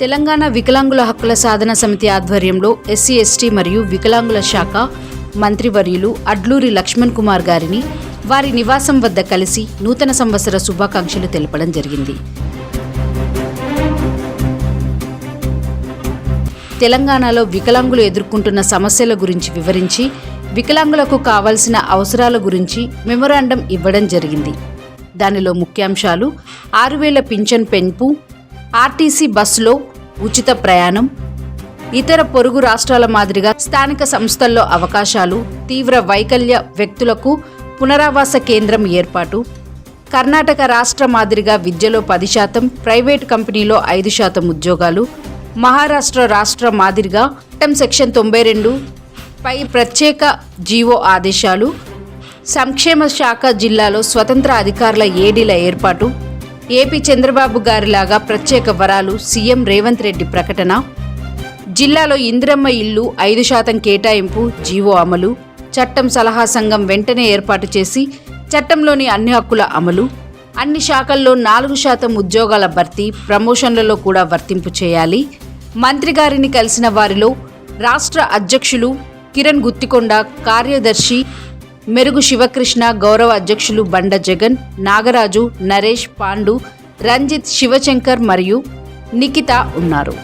తెలంగాణ వికలాంగుల హక్కుల సాధన సమితి ఆధ్వర్యంలో ఎస్సీ ఎస్టీ మరియు వికలాంగుల శాఖ మంత్రివర్యులు అడ్లూరి లక్ష్మణ్ కుమార్ గారిని వారి నివాసం వద్ద కలిసి నూతన సంవత్సర శుభాకాంక్షలు తెలపడం జరిగింది. తెలంగాణలో వికలాంగులు ఎదుర్కొంటున్న సమస్యల గురించి వివరించి వికలాంగులకు కావాల్సిన అవసరాల గురించి మెమొరాండం ఇవ్వడం జరిగింది. దానిలో ముఖ్యాంశాలు ఆరు వేల పింఛన్ పెంపు ఆర్టీసీ బస్సులో ఉచిత ప్రయాణం ఇతర పొరుగు రాష్ట్రాల మాదిరిగా స్థానిక సంస్థల్లో అవకాశాలు తీవ్ర వైకల్య వ్యక్తులకు పునరావాస కేంద్రం ఏర్పాటు కర్ణాటక రాష్ట్ర మాదిరిగా విద్యలో పది శాతం ప్రైవేట్ కంపెనీలో ఐదు శాతం ఉద్యోగాలు మహారాష్ట్ర రాష్ట్ర మాదిరిగా చట్టం సెక్షన్ తొంభై రెండు పై ప్రత్యేక జీవో ఆదేశాలు సంక్షేమ శాఖ జిల్లాలో స్వతంత్ర అధికారుల ఏడీల ఏర్పాటు ఏపీ చంద్రబాబు గారిలాగా ప్రత్యేక వరాలు సీఎం రేవంత్ రెడ్డి ప్రకటన జిల్లాలో ఇందిరమ్మ ఇల్లు ఐదు శాతం కేటాయింపు జీవో అమలు చట్టం సలహా సంఘం వెంటనే ఏర్పాటు చేసి చట్టంలోని అన్ని హక్కుల అమలు అన్ని శాఖల్లో నాలుగు శాతం ఉద్యోగాల భర్తీ ప్రమోషన్లలో కూడా వర్తింపు చేయాలి. మంత్రి గారిని కలిసిన వారిలో రాష్ట్ర అధ్యక్షులు కిరణ్ గుత్తికొండ కార్యదర్శి మెరుగు శివకృష్ణ గౌరవ అధ్యక్షులు బండ జగన్ నాగరాజు నరేష్ పాండు రంజిత్ శివశంకర్ మరియు నిఖిత ఉన్నారు.